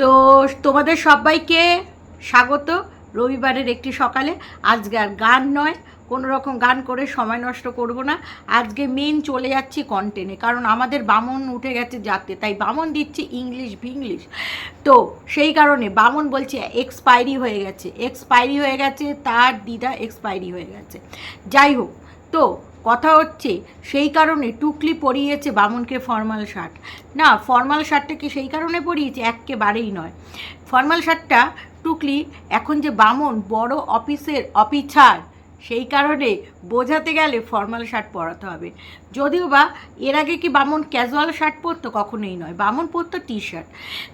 তো তোমাদের সবাইকে স্বাগত রবিবারের একটি সকালে। আজকে আর গান নয় কোনো রকম গান করে সময় নষ্ট করব না। আজকে মেন চলে যাচ্ছি কন্টেন্টে কারণ আমাদের বামন উঠে গেছে যাতে, তাই বামন দিচ্ছে ইংলিশ ভিংলিশ তো সেই কারণে বামন বলছে এক্সপায়ারি হয়ে গেছে এক্সপায়ারি হয়ে গেছে, তার দিদা এক্সপায়ারি হয়ে গেছে। যাই হোক, তো কথা হচ্ছে, সেই কারণে টুকলি পরিয়েছে বামনকে ফর্মাল শার্ট। না, ফর্মাল শার্টটা কি সেই কারণে পরিয়েছে? একেবারেই নয়। ফর্মাল শার্টটা টুকলি এখন যে বামন বড় অফিসের অফিসার, সেই কারণে বোঝাতে গেলে ফর্মাল শার্ট পরাতে হবে। যদিও বা এর আগে কি বামন ক্যাজুয়াল শার্ট পরতো? কখনোই নয়। বামন পরতো টি শার্ট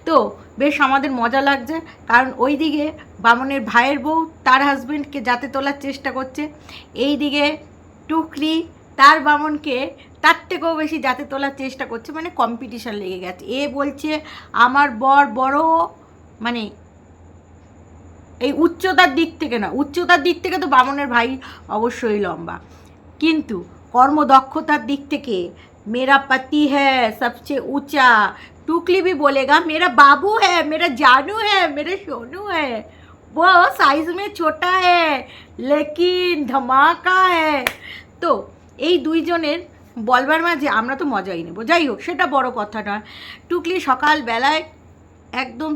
তো বেশ আমাদের মজা লাগছে, কারণ ওই দিকে বামনের ভাইয়ের বউ তার হাজবেন্ডকে যাতে তোলার চেষ্টা করছে এই দিকে টুকলি তার বামনকে তার থেকেও বেশি যাতে তোলার চেষ্টা করছে মানে কম্পিটিশান লেগে গেছে এ বলছে আমার বর বড় মানে এই উচ্চতার দিক থেকে না উচ্চতার দিক থেকে তো বামনের ভাই অবশ্যই লম্বা কিন্তু কর্মদক্ষতার দিক থেকে মেরা পতি হ্যাঁ সবচেয়ে ऊंचा टुकली भी बोलेगा मेरा बाबू है मेरा जानू है मेरा सोनू है वो সাইজ में ছোটা হ্যাঁ লেকিন ধামাকা হ্যাঁ তো এই দুইজনের বলবার মাঝে আমরা তো মজাই নেব। যাই হোক, সেটা বড় কথা নয়। টুকলি সকালবেলায় একদম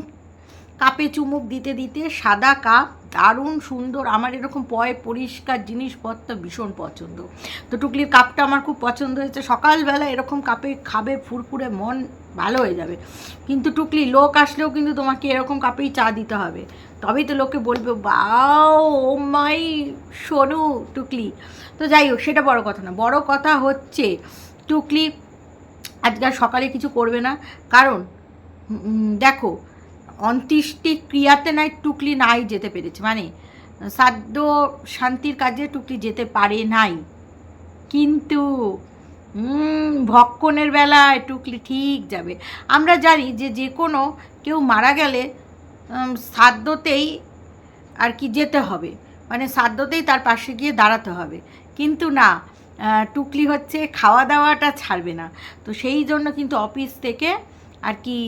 কাপে চুমুক দিতে দিতে সাদা কাপ দারুণ সুন্দর, আমার এরকম পয় পরিষ্কার জিনিসপত্র ভীষণ পছন্দ। তো টুকলির কাপটা আমার খুব পছন্দ হয়েছে। সকালবেলা এরকম কাপে খাবে ফুরফুরে মন ভালো হয়ে যাবে। কিন্তু টুকলি লোক আসলেও কিন্তু তোমাকে এরকম কাপেই চা দিতে হবে। তবেই তো লোকে বলবে, বাও, ও মাই সোনু টুকলি। তো যাই হোক, সেটা বড় কথা না। বড় কথা হচ্ছে, টুকলি আজকাল সকালে কিছু করবে না। কারণ দেখো অন্ত্যেষ্টি ক্রিয়াতে নাই টুকলি নাই যেতে পেরেছে। মানে সাধ্য শান্তির কাজে টুকলি যেতে পারে নাই। কিন্তু ভক্ষণের বেলায় টুকলি ঠিক যাবে। আমরা জানি যে যে কোনো কেউ মারা গেলে শ্রাদ্ধতেই আর কি যেতে হবে। মানে শ্রাদ্ধতেই তার পাশে গিয়ে দাঁড়াতে হবে। কিন্তু না টুকলি হচ্ছে খাওয়া দাওয়াটা ছাড়বে না। তো সেই জন্য কিন্তু অফিস থেকে আর কি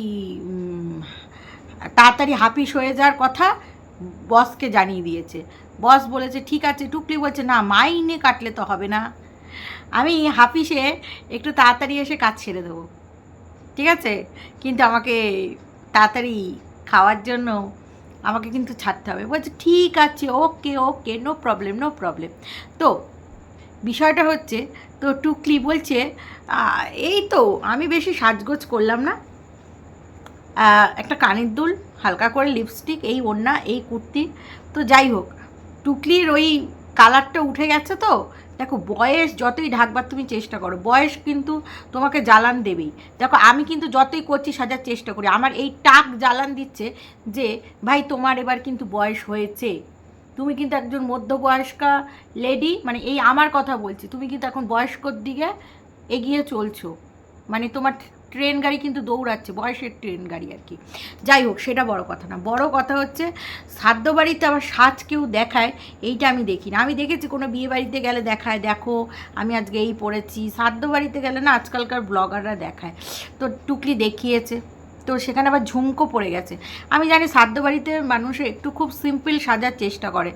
তাড়াতাড়ি হাফিস হয়ে যাওয়ার কথা বসকে জানিয়ে দিয়েছে। বস বলেছে, ঠিক আছে। টুকলি বলছে, না, মাইনে কাটলে তো হবে না। আমি হাফিসে একটু তাড়াতাড়ি এসে কাজ ছেড়ে দেবো। ঠিক আছে? কিন্তু আমাকে তাড়াতাড়ি খাওয়ার জন্য আমাকে কিন্তু ছাড়তে হবে। বলছে, ঠিক আছে, okay okay, no problem no problem. তো বিষয়টা হচ্ছে, তো টুকলি বলছে এই তো, আমি বেশি সাজগোজ করলাম না। একটা কানের দুল, হালকা করে লিপস্টিক এই ওড়না, এই কুর্তি। তো যাই হোক, টুকলির ওই কালারটা উঠে গেছে তো। দেখো, বয়স যতই ঢাকবার তুমি চেষ্টা করো, বয়স কিন্তু তোমাকে জ্বালান দেবেই। দেখো, আমি কিন্তু যতই করছি সাজার চেষ্টা করি, আমার এই টাক জ্বালান দিচ্ছে যে, ভাই, তোমার এবার কিন্তু বয়স হয়েছে। তুমি কিন্তু একজন মধ্যবয়স্কা লেডি মানে এই আমার কথা বলছি, তুমি কিন্তু এখন বয়স্কর দিকে এগিয়ে চলছো। মানে তোমার ট্রেন গাড়ি কিন্তু দৌড়াচ্ছে, বয়সের ট্রেন গাড়ি আর কি। যাই হোক, সেটা বড় কথা না। বড় কথা হচ্ছে সাধ্য বাড়িতে আবার সাজ কেউ দেখায়, এইটা আমি দেখি না। আমি দেখেছি কোনো বিয়ে বাড়িতে গেলে দেখায়, দেখো, আমি আজকে এই পড়েছি। সাধ্য বাড়িতে গেলে না, আজকালকার ব্লগাররা দেখায়। তো টুকলি দেখিয়েছে। তো সেখানে আবার ঝুমকো পড়ে গেছে। আমি জানি সাধ্য বাড়িতে মানুষের একটু খুব সিম্পল সাজার চেষ্টা করে,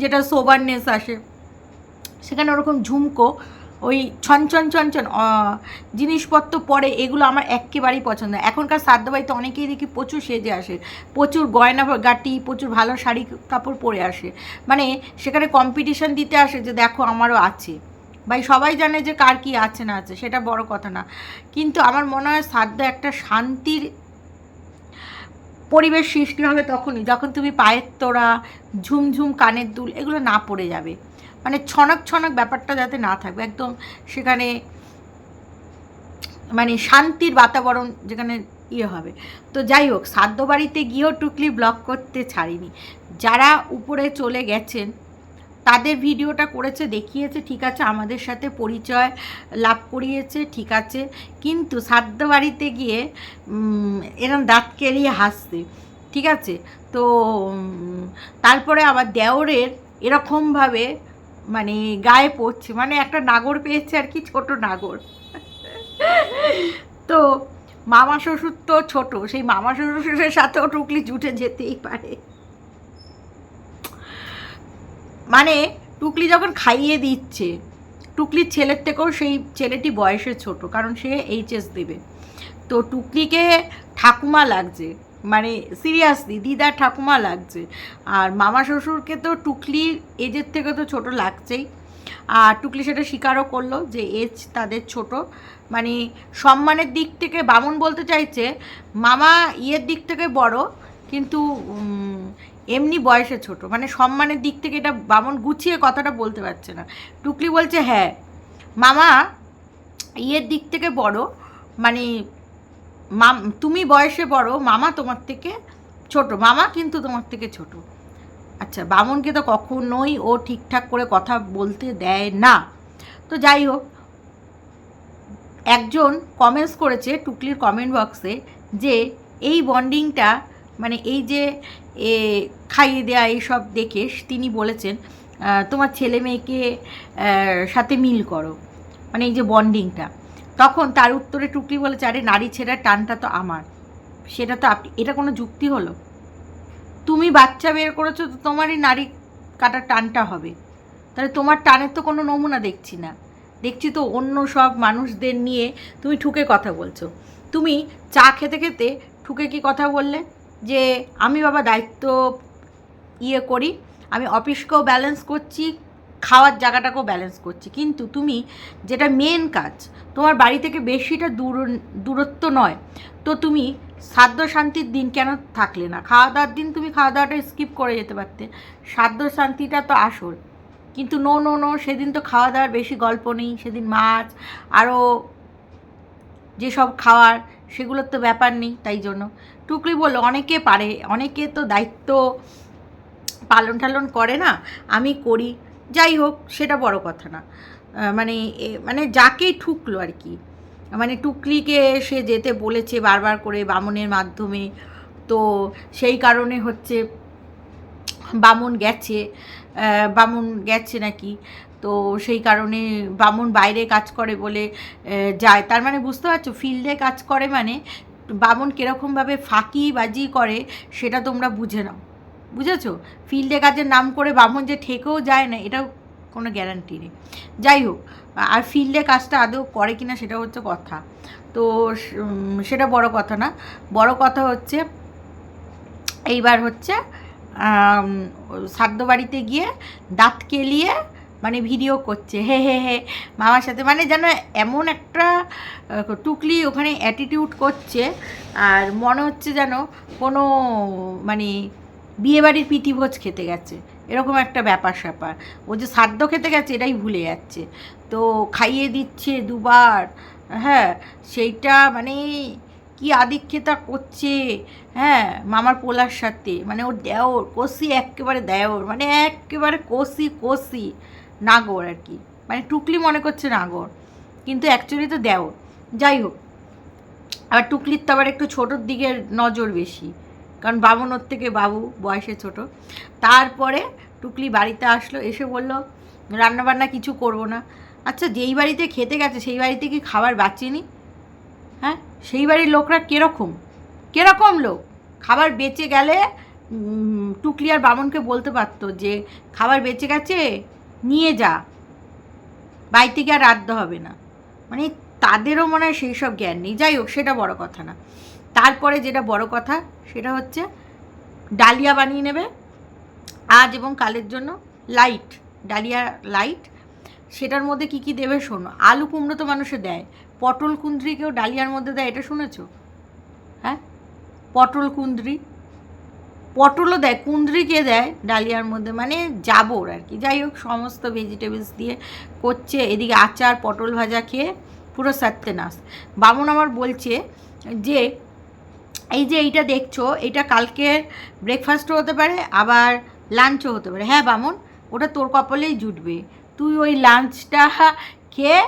যেটা সোবারনেস আসে। সেখানে ওরকম ঝুমকো ওই ছনছন ছনছন জিনিসপত্র পরে এগুলো আমার একেবারেই পছন্দ এখনকার শ্রাদ্ধ বাড়িতে অনেকেই দেখি প্রচুর সেজে আসে। প্রচুর গয়না গাটি, প্রচুর ভালো শাড়ি কাপড় পরে আসে। মানে সেখানে কম্পিটিশন দিতে আসে যে দেখো আমারও আছে। ভাই সবাই জানে যে কার কি আছে না আছে, সেটা বড় কথা না। কিন্তু আমার মনে হয় শ্রাদ্ধ একটা শান্তির পরিবেশ সৃষ্টি হবে তখনই, যখন তুমি পায়ের তোড়া, ঝুমঝুম কানের দুল, এগুলো না পড়ে যাবে। মানে ছনক ছনক ব্যাপারটা যাতে না থাকবে, একদম সেখানে মানে শান্তির বাতাবরণ যেখানে ইয়ে হবে। তো যাই হোক সাধ্য বাড়িতে গিয়েও টুকলি ব্লক করতে ছাড়িনি। যারা উপরে চলে গেছেন, তাদের ভিডিওটা করেছে, দেখিয়েছে, ঠিক আছে, আমাদের সাথে পরিচয় লাভ করিয়েছে, ঠিক আছে। কিন্তু সাধ্য বাড়িতে গিয়ে এরম দাঁত কেলিয়ে হাসছে, ঠিক আছে। তো তারপরে আবার দেওরের এরকমভাবে মানে গায়ে পড়ছে মানে একটা নাগর পেয়েছে আর কি, ছোট নাগর। তো মামা শ্বশুর তো ছোট, সেই মামা শ্বশুরের সাথেও টুকলি জুটে যেতেই পারে। মানে টুকলি যখন খাইয়ে দিচ্ছে, টুকলির ছেলের থেকেও সেই ছেলেটি বয়সে ছোট, কারণ সে এইচএস দেবে। তো টুকলিকে ঠাকুমা লাগছে মানে সিরিয়াসলি দিদার ঠাকুমা লাগছে। আর মামা শ্বশুরকে তো টুকলির এজের থেকে তো ছোট লাগছেই। আর টুকলি সেটা স্বীকারও করল যে এজ তাদের ছোট। মানে সম্মানের দিক থেকে বামুন বলতে চাইছে, মামা ইয়ের দিক থেকে বড়, কিন্তু এমনি বয়সে ছোট। মানে সম্মানের দিক থেকে এটা বামন গুছিয়ে কথাটা বলতে পারছে না। টুকলি বলছে হ্যাঁ মামা ইয়ের দিক থেকে বড়। মানে মাম, তুমি বয়সে বড়, মামা তোমার থেকে ছোট, মামা কিন্তু তোমার থেকে ছোট। আচ্ছা বামনকে তো কখনোই ও ঠিকঠাক করে কথা বলতে দেয় না। তো যাই হোক, একজন কমেন্টস করেছে টুকলির কমেন্ট বক্সে যে এই বন্ডিংটা মানে এই যে, এ, খাইয়ে দেওয়া এইসব দেখে তিনি বলেছেন তোমার ছেলে মেয়েকে সাথে মিল করো। মানে এই যে বন্ডিংটা তখন তার উত্তরে টুকলি বলেছে, আরে, নারী ছেঁড়ার টানটা তো আমার। সেটা তো আপনি এটা কোনো যুক্তি হলো? তুমি বাচ্চা বের করেছ, তো তোমারই নারী কাটার টানটা হবে। তাহলে তোমার টানের তো কোনো নমুনা দেখছি না। দেখছি তো অন্য সব মানুষদের নিয়ে তুমি ঠুকে কথা বলছো। তুমি চা খেতে খেতে ঠুকে কি কথা বললে? যে, আমি বাবা দায়িত্ব ইয়ে করি, আমি অফিসকেও ব্যালেন্স করছি খাওয়ার জায়গাটাকেও ব্যালেন্স করছি। কিন্তু তুমি যেটা মেন কাজ, তোমার বাড়ি থেকে বেশিটা দূর, দূরত্ব নয়। তো তুমি সাধ্য শান্তির দিন কেন থাকলে না? খাওয়া দাওয়ার দিন তুমি খাওয়া দাওয়াটা স্কিপ করে যেতে পারতে। সাধ্য শান্তিটা তো আসল। কিন্তু নো নো নো সেদিন তো খাওয়া দাওয়ার বেশি গল্প নেই, সেদিন মাছ আরও যেসব খাওয়ার, সেগুলোর তো ব্যাপার নেই, তাই জন্য। টুকলি বলল, অনেকে পারে, অনেকে তো দায়িত্ব পালন টালন করে না। আমি করি যাই হোক, সেটা বড় কথা না। মানে মানে যাকেই ঠুকলো আর কি। মানে টুকলিকে সে যেতে বলেছে বারবার করে বামনের মাধ্যমে। তো সেই কারণে হচ্ছে বামন গেছে বামন গেছে নাকি? তো সেই কারণে বামন বাইরে কাজ করে বলে যায়। তার মানে বুঝতে পারছ, ফিল্ডে কাজ করে মানে বামন কীরকমভাবে ফাঁকি বাজি করে, সেটা তোমরা বুঝে নাও। বুঝেছ? ফিল্ডে কাজের নাম করে বামন যে ঠেকেও যায় না, এটাও কোনো গ্যারান্টি নেই। যাই হোক, আর ফিল্ডে কাজটা আদৌ করে কিনা সেটা হচ্ছে কথা। তো সেটা বড় কথা না। বড় কথা হচ্ছে, এইবার হচ্ছে সাদ্য বাড়িতে গিয়ে দাঁত কেলিয়ে মানে ভিডিও করছে। হে হে হে, মামার সাথে। মানে যেন এমন একটা টুকলি ওখানে অ্যাটিটিউড করছে, আর মনে হচ্ছে যেন কোনো মানে বিয়েবাড়ির প্রীতিভোজ খেতে গেছে। এরকম একটা ব্যাপার স্যাপার। ও যে সাদ্য খেতে গেছে, এটাই ভুলে যাচ্ছে। তো খাইয়ে দিচ্ছে দুবার হ্যাঁ সেইটা মানে কি আদিক্ষেতা করছে হ্যাঁ মামার পোলার সাথে। মানে ওর দেওর, কষি একেবারে দেওর মানে একেবারে কষি কষি নাগর আর কি। মানে টুকলি মনে করছে নাগর, কিন্তু অ্যাকচুয়ালি তো দেওর। যাই হোক, আবার টুকলির তো আবার একটু ছোটোর দিকে নজর বেশি। কারণ বামনোর থেকে বাবু বয়সে ছোট। তারপরে টুকলি বাড়িতে আসলো, এসে বলল, রান্নাবান্না কিছু করব না। আচ্ছা যেই বাড়িতে খেতে গেছে, সেই বাড়িতে কি খাবার বাঁচেনি হ্যাঁ সেই বাড়ির লোকরা কীরকম? কীরকম লোক? খাবার বেঁচে গেলে টুকলি আর বামনকে বলতে পারতো যে, খাবার বেঁচে গেছে, নিয়ে যা। বাড়ি থেকে আর রাখতে হবে না। মানে তাদেরও মনে হয় সেই সব জ্ঞান নেই। যাই হোক, সেটা বড় কথা না। তারপরে যেটা বড় কথা, সেটা হচ্ছে ডালিয়া বানিয়ে নেবে আজ এবং কালের জন্য। লাইট ডালিয়া লাইট সেটার মধ্যে কি কি দেবে শোনো। আলু কুমড়ো তো মানুষে দেয়। পটল কুন্দ্রি কেউ ডালিয়ার মধ্যে দেয়, এটা শুনেছ? হ্যাঁ? পটল কুন্দ্রি পটলও দেয় কুন্দ্রি কে দেয় ডালিয়ার মধ্যে? মানে জাবর আর কি। যাই হোক, সমস্ত ভেজিটেবলস দিয়ে করছে। এদিকে আচার, পটল ভাজা খেয়ে পুরো সত্যনাশ বামুন আমার বলছে যে এই যে এইটা দেখছ, এটা কালকে ব্রেকফাস্টও হতে পারে, আবার লাঞ্চও হতে পারে। হ্যাঁ বামন, ওটা তোর কপালেই জুটবে। তুই ওই লাঞ্চটা খেয়ে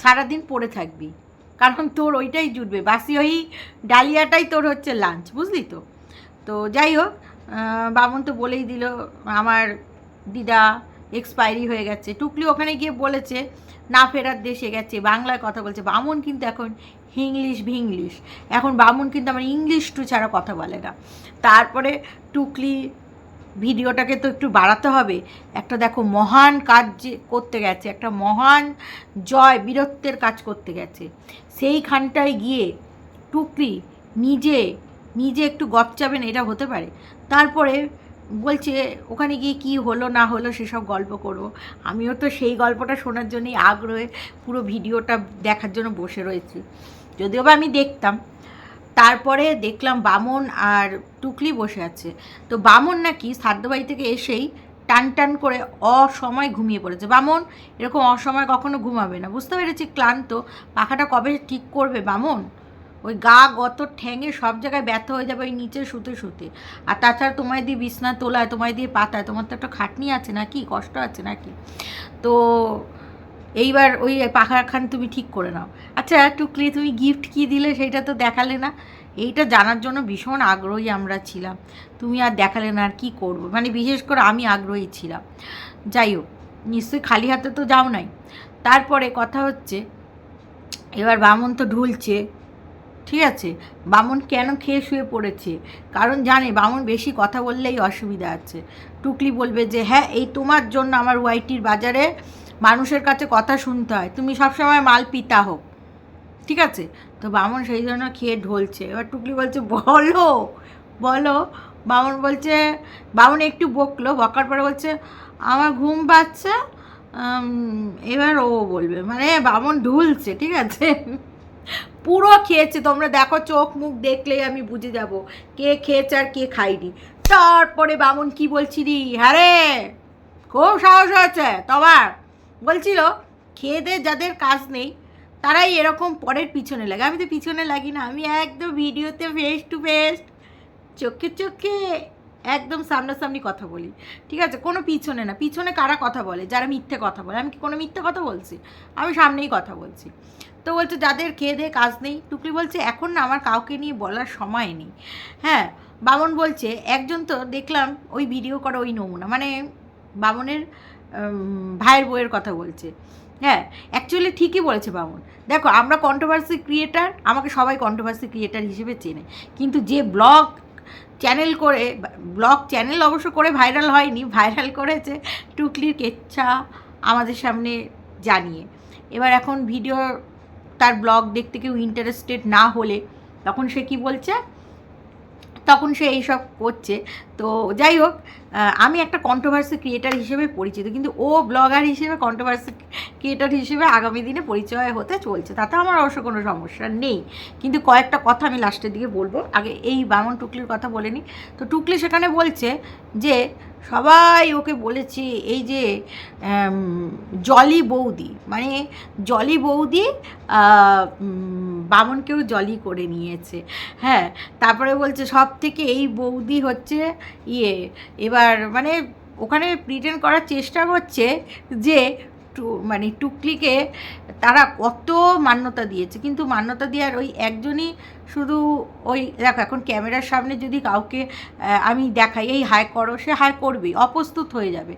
সারাদিন পড়ে থাকবি। কারণ তোর ওইটাই জুটবে। বাসি ওই ডালিয়াটাই তোর হচ্ছে লাঞ্চ বুঝলি তো? তো যাই হোক বামুন তো বলেই দিল, আমার দিদা এক্সপায়ারি হয়ে গেছে। টুকলি ওখানে গিয়ে বলেছে, না ফেরার দেশে গেছে, বাংলায় কথা বলছে। বামন কিন্তু এখন হিংলিশ ভিংলিশ। এখন বামুন কিন্তু আমার ইংলিশ টু ছাড়া কথা বলে না। তারপরে টুকলি ভিডিওটাকে তো একটু বাড়াতে হবে। একটা দেখো মহান কাজ যে করতে গেছে, একটা মহান জয়, বীরত্বের কাজ করতে গেছে। সেইখানটায় গিয়ে টুকলি নিজে নিজে একটু গপচাবেন এটা হতে পারে। তারপরে বলছে, ওখানে গিয়ে কি হলো, না হলো সেসব গল্প করব আমিও তো সেই গল্পটা শোনার জন্যই আগ্রহে পুরো ভিডিওটা দেখার জন্য বসে রয়েছি। যদিও বা আমি দেখতাম। তারপরে দেখলাম বামন আর টুকলি বসে আছে। তো বামন নাকি সাদ্যবাড়ি থেকে এসেই টান টান করে অসময় ঘুমিয়ে পড়েছে। বামন, এরকম অসময় কখনো ঘুমাবে না। বুঝতে পেরেছি, ক্লান্ত। পাখাটা কবে ঠিক করবে বামন? ওই গা গত ঠ্যাঙে সব জায়গায় ব্যথা হয়ে যাবে, ওই নিচে শুতে শুতে। আর তাছাড়া তোমায় দিয়ে বিছনা তোলায়, তোমায় দিয়ে পাতায়, তোমার তো একটা খাটনি আছে নাকি? কষ্ট আছে নাকি? তো এইবার ওই পাখাখান তুমি ঠিক করে নাও। আচ্ছা টুকলি তুমি গিফট কি দিলে সেটা তো দেখালে না? এইটা জানার জন্য ভীষণ আগ্রহী আমরা ছিলাম। তুমি আর দেখালে না আর কী করব? মানে বিশেষ করে আমি আগ্রহী ছিলাম। যাই হোক, নিশ্চয়ই খালি হাতে তো যাও নাই। তারপরে কথা হচ্ছে, এবার বামন তো ঢুলছে, ঠিক আছে? বামন কেন খেয়ে শুয়ে পড়েছে? কারণ জানে, বামন বেশি কথা বললেই অসুবিধা আছে। টুকলি বলবে যে হ্যাঁ এই তোমার জন্য আমার ওয়াইটির বাজারে মানুষের কাছে কথা শুনতে হয়। তুমি সবসময় মাল পিতা হোক। ঠিক আছে? তো বামন সেই জন্য খেয়ে ঢলছে। এবার টুকলি বলছে, বলো বলো। বামন বলছে, বামন একটু বকলো, বকার পরে বলছে, আমার ঘুম পাচ্ছে এবার ও বলবে। মানে বামন ঢুলছে, ঠিক আছে? পুরো খেয়েছে। তোমরা দেখো, চোখ মুখ দেখলেই আমি বুঝে যাব কে খেয়েছে আর কে খাইনি তারপরে বামন কি বলছিলি হ্যাঁ রে? খুব সাহস হয়েছে তোমার। বলছিল, খেয়ে দে, যাদের কাজ নেই, তারাই এরকম পরের পিছনে লাগে। আমি তো পিছনে লাগি না, আমি একদম ভিডিওতে ফেস টু ফেস চোখে চোখে একদম সামনাসামনি কথা বলি। ঠিক আছে? কোনো পিছনে না, পিছনে কারা কথা বলে? যারা মিথ্যে কথা বলে। আমি কি কোনো মিথ্যে কথা বলছি? আমি সামনেই কথা বলছি। তো বলছে, যাদের খেয়ে দিয়ে কাজ নেই। টুকলি বলছে, এখন না, আমার কাউকে নিয়ে বলার সময় নেই। হ্যাঁ বামন বলছে, একজন তো দেখলাম, ওই ভিডিও করা ওই নমুনা। মানে বামনের ভাইয়ের বইয়ের কথা বলছে। হ্যাঁ অ্যাকচুয়ালি ঠিকই বলেছে বামন। দেখো, আমরা কন্ট্রোভার্সি ক্রিয়েটার আমাকে সবাই কন্ট্রোভার্সি ক্রিয়েটার হিসেবে চেনে। কিন্তু যে ব্লগ চ্যানেল করে ব্লগ চ্যানেল অবশ্য করে ভাইরাল হয়নি ভাইরাল করেছে টুকলির কেচ্ছা আমাদের সামনে জানিয়ে। এবার এখন ভিডিও তার ব্লগ দেখতে কেউ ইন্টারেস্টেড না হলে, তখন সে কি বলছে? তখন সে এইসব করছে। তো যাই হোক আমি একটা কন্ট্রোভার্সি ক্রিয়েটার হিসেবে পরিচিত, কিন্তু ও ব্লগার হিসেবে কন্ট্রোভার্সি ক্রিয়েটার হিসেবে আগামী দিনে পরিচয় হতে চলছে। তাতে আমার অবশ্য কোনো সমস্যা নেই। কিন্তু কয়েকটা কথা আমি লাস্টের দিকে বলব। আগে এই বামন টুকলির কথা বলে নিই। তো টুকলি সেখানে বলছে যে সবাই ওকে বলেছে, এই যে জলি বৌদি মানে জলি বৌদি বামনকেও জলি করে নিয়েছে। হ্যাঁ তারপরে বলছে সব থেকে এই বৌদি হচ্ছে ইয়ে এবার মানে ওখানে প্রিটেন্ড করার চেষ্টা করছে যে টু মানে টুকলিকে তারা কত মান্যতা দিয়েছে। কিন্তু মান্যতা দেওয়ার ওই একজনই শুধু ওই, দেখো এখন ক্যামেরার সামনে যদি কাউকে আমি দেখাই, এই হাই করো, সে হাই করবেই অপ্রস্তুত হয়ে যাবে।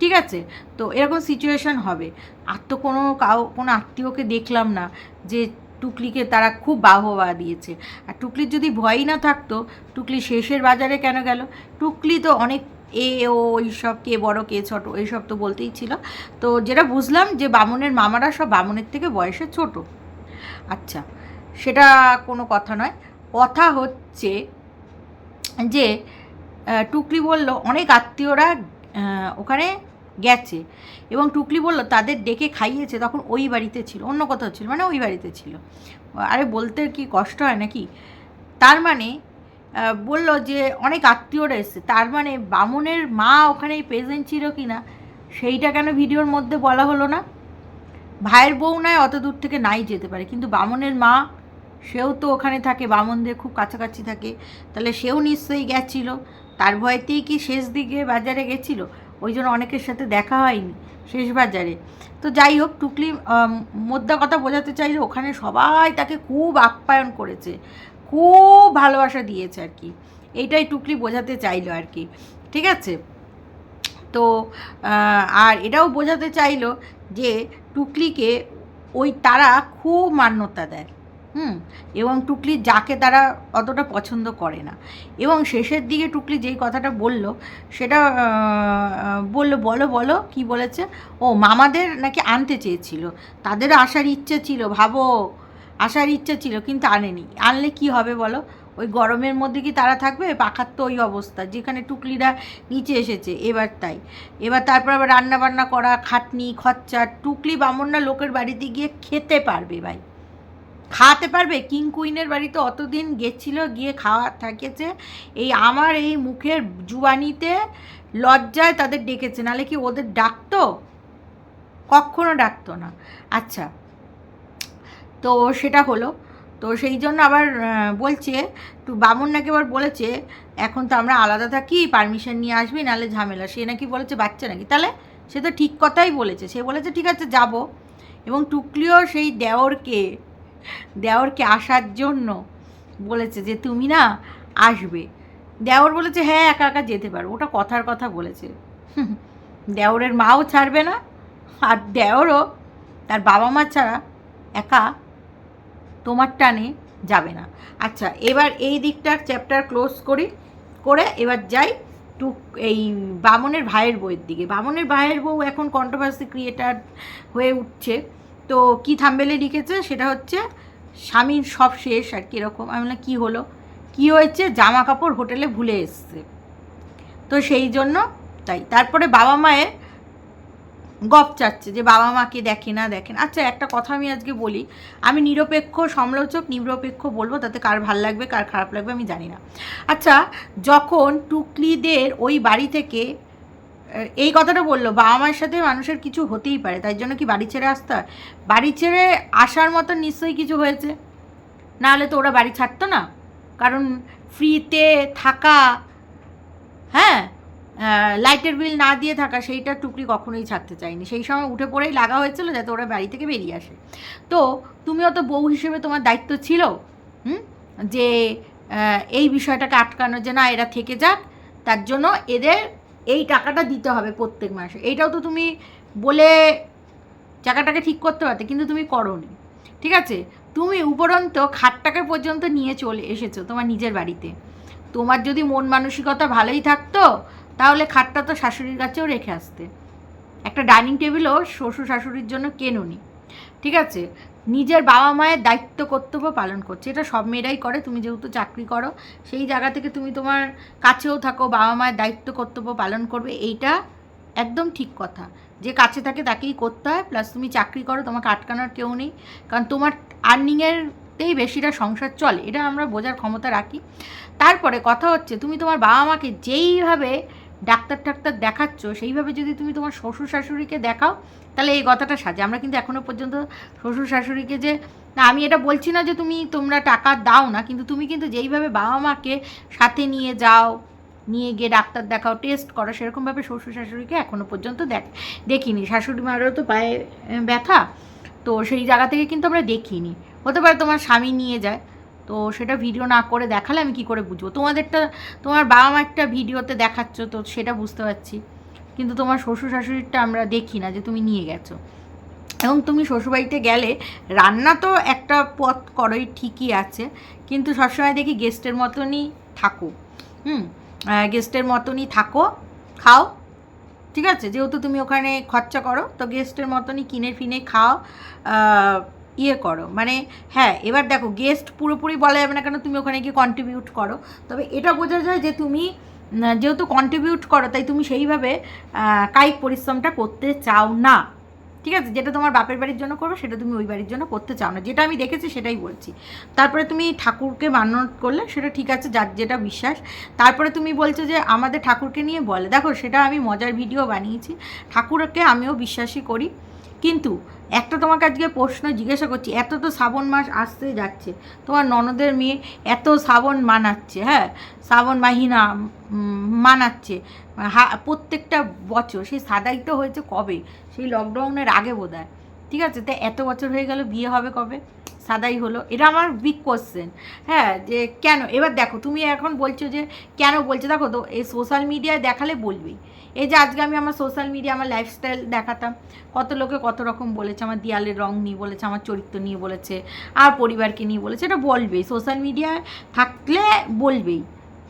ঠিক আছে? তো এরকম সিচুয়েশন হবে। আর তো কোনো কাউ, কোনো আত্মীয়কে দেখলাম না যে টুকলিকে তারা খুব বাহবা দিয়েছে। আর টুকলির যদি ভয়ই না থাকতো, টুকলি শেষের বাজারে কেন গেল? টুকলি তো অনেক এ, ও, এইসব, কে বড়, কে ছোট, এইসব তো বলতেই ছিল। তো যেটা বুঝলাম যে বামুনের মামারা সব বামুনের থেকে বয়সে ছোট। আচ্ছা সেটা কোনো কথা নয়। কথা হচ্ছে যে টুকলি বলল, অনেক আত্মীয়রা ওখানে গেছে। এবং টুকলি বলল, তাদের ডেকে খাইয়েছে, তখন ওই বাড়িতে ছিল, অন্য কোথাও ছিল মানে ওই বাড়িতে ছিল। আরে বলতে কি কষ্ট হয় নাকি? তার মানে বলল যে অনেক আত্মীয়রা এসছে। তার মানে বামুনের মা ওখানে প্রেজেন্ট ছিল কি না সেইটা কেন ভিডিওর মধ্যে বলা হলো না? ভাইয়ের বউ নয়, অত দূর থেকে নাই যেতে পারে। কিন্তু বামনের মা, সেও তো ওখানে থাকে, বামনদের খুব কাছাকাছি থাকে। তাহলে সেও নিশ্চয়ই গেছিল। তার ভয়তেই কি শেষ দিকে বাজারে গেছিল? ওই জন্য অনেকের সাথে দেখা হয়নি শেষ বাজারে। তো যাই হোক, টুকলি মোদ্দা কথা বোঝাতে চাই যে ওখানে সবাই তাকে খুব আপ্যায়ন করেছে। খুব ভালোবাসা দিয়েছে আর কি। এইটাই টুকলি বোঝাতে চাইলো আর কি। ঠিক আছে? তো আর এটাও বোঝাতে চাইলো যে টুকলিকে ওই তারা খুব মান্যতা দেয়। হুম? এবং টুকলি যাকে তারা অতটা পছন্দ করে না। এবং শেষের দিকে টুকলি যেই কথাটা বলল, সেটা বলল, বলো বলো, কি বলেছে? ও, মামাদের নাকি আনতে চেয়েছিল। তাদেরও আসার ইচ্ছে ছিল, ভাবো। আসার ইচ্ছে ছিল, কিন্তু আনেনি। আনলে কি হবে বলো? ওই গরমের মধ্যে কি তারা থাকবে? পাখার তো ওই অবস্থা। যেখানে টুকলিরা নিচে এসেছে, এবার তাই। এবার তারপর আবার রান্না বান্না করা, খাটনি, খরচা, টুকলি বামুনরা লোকের বাড়িতে গিয়ে খেতে পারবে ভাই। খাওয়াতে পারবে? কিং কুইনের বাড়িতে অতদিন গেছিল, গিয়ে খাওয়া থাকেছে। এই আমার এই মুখের জুবানিতে লজ্জায় তাদের ডেকেছে। নাহলে কি ওদের ডাকতো? কখনো ডাকতো না। আচ্ছা তো সেটা হলো। তো সেই জন্য আবার বলছে বামুন নাকি আবার বলেছে, এখন তো আমরা আলাদা থাকি পারমিশন নিয়ে আসবি, নাহলে ঝামেলা। সে নাকি বলেছে, বাচ্চা নাকি? তাহলে সে তো ঠিক কথাই বলেছে। সে বলেছে, ঠিক আছে, যাব। এবং টুকলিও সেই দেওরকে দেওরকে আসার জন্য বলেছে যে, তুমি না আসবে। দেওর বলেছে হ্যাঁ একা একা যেতে পারো ওটা কথার কথা বলেছে। দেওরের মাও ছাড়বে না, আর দেওরও তার বাবা মা ছাড়া একা তোমার টানে যাবে না। আচ্ছা এবার এই দিকটার চ্যাপ্টার ক্লোজ করি, করে এবার যাই টু এই বামনের ভাইয়ের বইয়ের দিকে। বামনের ভাইয়ের বউ এখন কন্ট্রোভার্সি ক্রিয়েটার হয়ে উঠছে। তো কি থাম্বেলে লিখেছে? সেটা হচ্ছে স্বামীর সব শেষ আর কীরকম আমি বললাম, কী হলো? কী হয়েছে? জামা কাপড় হোটেলে ভুলে এসছে। তো সেই জন্য তাই। তারপরে বাবা মায়ের গপ চাচ্ছে যে বাবা মাকে দেখে না দেখেন আচ্ছা একটা কথা আমি আজকে বলি। আমি নিরপেক্ষ, সমালোচক, নিরপেক্ষ বলব, তাতে কার ভালো লাগবে, কার খারাপ লাগবে আমি জানি না। আচ্ছা যখন টুকলিদের ওই বাড়ি থেকে এই কথাটা বলল, বাবা মায়ের সাথে মানুষের কিছু হতেই পারে, তাই জন্য কি বাড়ি ছেড়ে আসতে হয়? বাড়ি ছেড়ে আসার মতো নিশ্চয়ই কিছু হয়েছে। নাহলে তো ওরা বাড়ি ছাড়তো না। কারণ ফ্রিতে থাকা হ্যাঁ? লাইটের বিল না দিয়ে থাকা সেইটা টুকরি কখনোই ছাড়তে চাইনি। সেই সময় উঠে পড়েই লাগা হয়েছিল যাতে ওরা বাড়ি থেকে বেরিয়ে আসে। তো তুমিও তো বউ হিসেবে তোমার দায়িত্ব ছিল? হুম? যে এই বিষয়টাকে আটকানো যে না, এরা থেকে যাক, তার জন্য এদের এই টাকাটা দিতে হবে প্রত্যেক মাসে। এইটাও তো তুমি বলে টাকাটাকে ঠিক করতে পারতে, কিন্তু তুমি করনি। ঠিক আছে? তুমি উপরন্ত খাটটাকে পর্যন্ত নিয়ে চলে এসেছ তোমার নিজের বাড়িতে। তোমার যদি মন মানসিকতা ভালোই থাকতো খাটটা তো শাশুড়ির কাছেও রেখে আসতে। একটা ডাইনিং টেবিলও শ্বশুর শাশুড়ির জন্য কেনুনি। ঠিক আছে? নিজের বাবা মায়ের দায়িত্ব কর্তব্য পালন করছে। এটা সব মেয়েরাই করে, তুমি যেহেতু চাকরি করো, সেই জায়গা থেকে তুমি তোমার কাছেও থাকো, বাবা মায়ের দায়িত্ব কর্তব্য পালন করবে, এইটা একদম ঠিক কথা। যে কাছে থাকে তাকেই করতে হয়, প্লাস তুমি চাকরি করো, তোমাকে আটকানোর কেউ নেই। কারণ তোমার আর্নিংয়েরতেই বেশিটা সংসার চলে, এটা আমরা বোঝার ক্ষমতা রাখি। তারপরে কথা হচ্ছে, তুমি তোমার বাবা মাকে যেইভাবে ডাক্তার টাক্তার দেখাচ্ছ, সেইভাবে যদি তুমি তোমার শ্বশুর শাশুড়িকে দেখাও, তাহলে এই কথাটা সাজে। আমরা কিন্তু এখনও পর্যন্ত শ্বশুর শাশুড়িকে যে, না, আমি এটা বলছি না যে তুমি তোমরা টাকা দাও না, কিন্তু তুমি কিন্তু যেইভাবে বাবা মাকে সাথে নিয়ে যাও, নিয়ে গিয়ে ডাক্তার দেখাও, টেস্ট করো, সেরকমভাবে শ্বশুর শাশুড়িকে এখনও পর্যন্ত দেখ, দেখিনি। শাশুড়ি মারও তো পায়ে ব্যথা, তো সেই জায়গা থেকে কিন্তু আমরা দেখিনি। হতে পারে তোমার স্বামী নিয়ে যায় তো সেটা ভিডিও না করে দেখালে আমি কি করে বুঝব? তোমাদেরটা, তোমার বাবা মা একটা ভিডিওতে দেখাচ্ছ, তো সেটা বুঝতে পারছি। কিন্তু তোমার শ্বশুর শাশুড়িরটা আমরা দেখি না যে তুমি নিয়ে গেছো। এবং তুমি শ্বশুরবাড়িতে গেলে রান্না তো একটা পথ করোই ঠিকই আছে, কিন্তু সবসময় দেখি গেস্টের মতনই থাকো। হুম? গেস্টের মতনই থাকো, খাও। ঠিক আছে? যেহেতু তুমি ওখানে খরচা করো, তো গেস্টের মতনই কিনে ফিনে খাও ইয়ে করো। মানে হ্যাঁ এবার দেখো গেস্ট পুরোপুরি বলা যাবে না কেন তুমি ওখানে গিয়ে কন্ট্রিবিউট করো। তবে এটা বোঝা যায় যে তুমি যেহেতু কন্ট্রিবিউট করো, তাই তুমি সেইভাবে কায়িক পরিশ্রমটা করতে চাও না। ঠিক আছে? যেটা তোমার বাপের বাড়ির জন্য করো সেটা তুমি ওই বাড়ির জন্য করতে চাও না। যেটা আমি দেখেছি, সেটাই বলছি। তারপরে তুমি ঠাকুরকে মানত করলে, সেটা ঠিক আছে, যার যেটা বিশ্বাস। তারপরে তুমি বলছো যে, আমাদের ঠাকুরকে নিয়ে বলে। দেখো, সেটা আমি মজার ভিডিও বানিয়েছি। ঠাকুরকে আমিও বিশ্বাসই করি। কিন্তু একটা তোমাকে আজকে প্রশ্ন জিজ্ঞাসা করছি, এত তো শ্রাবণ মাস আসতে যাচ্ছে, তোমার ননদের মেয়ে এত শ্রাবণ মানাচ্ছে হ্যাঁ? শ্রাবণ মাহিনা মানাচ্ছে, হা, প্রত্যেকটা বছর, সেই সাদাই তো হয়েছে কবে? সেই লকডাউনের আগে বোধ ঠিক আছে? তো এত বছর হয়ে গেল, বিয়ে হবে কবে? সাদাই হলো। এটা আমার বিগ কোশ্চেন হ্যাঁ যে কেন? এবার দেখো, তুমি এখন বলছো যে কেন বলছো? দেখো, তো এই সোশ্যাল মিডিয়ায় দেখালে বলবেই। এই যে আজকে আমি আমার সোশ্যাল মিডিয়া আমার লাইফস্টাইল দেখাতাম। কত লোকে কত রকম বলেছে, আমার দেয়ালের রং নিয়ে বলেছে, আমার চরিত্র নিয়ে বলেছে, আর পরিবারকে নিয়ে বলেছে, এটা বলবেই। সোশ্যাল মিডিয়ায় থাকলে বলবেই।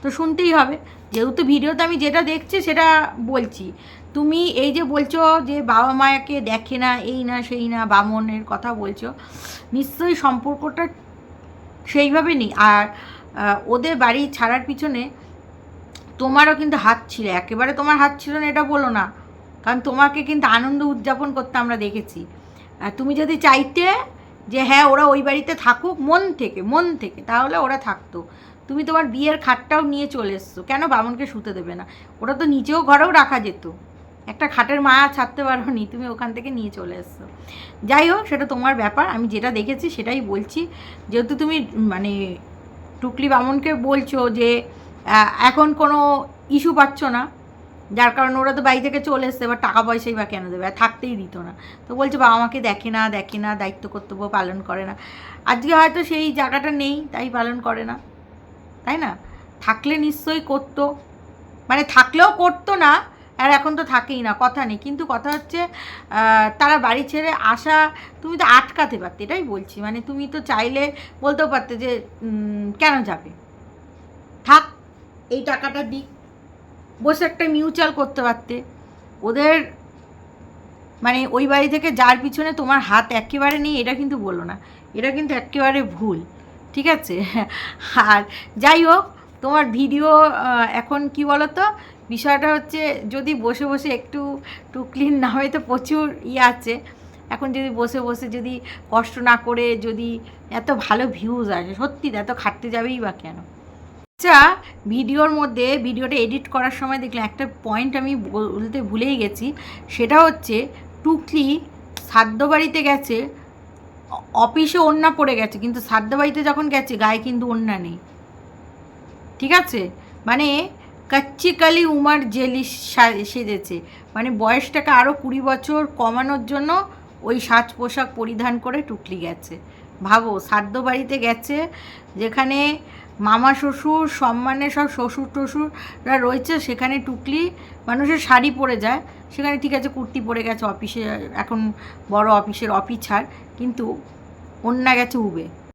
তো শুনতেই হবে। যেহেতু ভিডিওতে আমি যেটা দেখছি, সেটা বলছি। তুমি এই যে বলছো যে বাবা মায়াকে দেখে না, এই না, সেই না, বামনের কথা বলছো, নিশ্চয়ই সম্পর্কটা সেইভাবে নেই। আর ওদের বাড়ি ছাড়ার পিছনে তোমারও কিন্তু হাত ছিল, একেবারে তোমার হাত ছিল না, এটা বলো না। কারণ তোমাকে কিন্তু আনন্দ উদযাপন করতে আমরা দেখেছি। তুমি যদি চাইতে যে হ্যাঁ ওরা ওই বাড়িতে থাকুক, মন থেকে মন থেকে, তাহলে ওরা থাকতো। তুমি তোমার বিয়ের খাটটাও নিয়ে চলে এসছো। কেন বামনকে শুতে দেবে না? ওটা তো নিচেও ঘরেও রাখা যেত। একটা খাটের মায়া ছাড়তে পারো নি তুমি ওখান থেকে নিয়ে চলে এসছো। যাই হোক, সেটা তোমার ব্যাপার, আমি যেটা দেখেছি সেটাই বলছি। যেহেতু তুমি মানে টুকলি বামনকে বলছো যে এখন কোনো ইস্যু পাচ্ছ না, যার কারণে ওরা তো বাড়ি থেকে চলে এসছে, এবার টাকা পয়সাই বা কেন দেবে? আর থাকতেই দিত না। তো বলছে, বাবা আমাকে দেখে না দেখে না, দায়িত্ব কর্তব্য পালন করে না। আজকে হয়তো সেই জায়গাটা নেই, তাই পালন করে না। তাই না? থাকলে নিশ্চয়ই করতো। মানে থাকলেও করতো না আর এখন তো থাকেই না, কথা নেই। কিন্তু কথা হচ্ছে তারা বাড়ি ছেড়ে আসা, তুমি তো আটকাতে পারতে, এটাই বলছি। মানে তুমি তো চাইলে বলতেও পারতে যে কেন যাবে? থাক, এই টাকাটা দিক। বসে একটা মিউচুয়াল করতে পারতে। ওদের মানে ওই বাড়ি থেকে যার পিছনে তোমার হাত একেবারে নেই, এটা কিন্তু বলো না। এটা কিন্তু একেবারে ভুল, ঠিক আছে? আর যাই হোক, তোমার ভিডিও এখন কি বলো তো বিষয়টা হচ্ছে যদি বসে বসে একটু টুকলির নামে তো প্রচুর ইয়ে আছে। এখন যদি বসে বসে যদি কষ্ট না করে যদি এত ভালো ভিউজ আসে, সত্যি এত খাটতে যাবেই বা কেন? আচ্ছা ভিডিওর মধ্যে, ভিডিওটা এডিট করার সময় দেখলাম একটা পয়েন্ট আমি বলতে ভুলেই গেছি। সেটা হচ্ছে টুকলি সাদ্য বাড়িতে গেছে, অফিসে ওন্না পড়ে গেছে, কিন্তু সাদ্য বাড়িতে যখন গেছে, গায়ে কিন্তু ওন্না নেই। ঠিক আছে? মানে কাচ্চি কালি উমার জেলি সেজেছে। মানে বয়সটাকে আরও কুড়ি বছর কমানোর জন্য ওই সাজ পোশাক পরিধান করে টুকলি গেছে। ভাবো, সাদ্য বাড়িতে গেছে, যেখানে মামা শ্বশুর, সম্মানে সব শ্বশুর টশুররা রয়েছে, সেখানে টুকলি মানুষের শাড়ি পরে যায়। সেখানে ঠিক আছে, কুর্তি পরে গেছে, অফিসে এখন বড় অফিসের অফিসার, কিন্তু অন্যা গেছে উবে।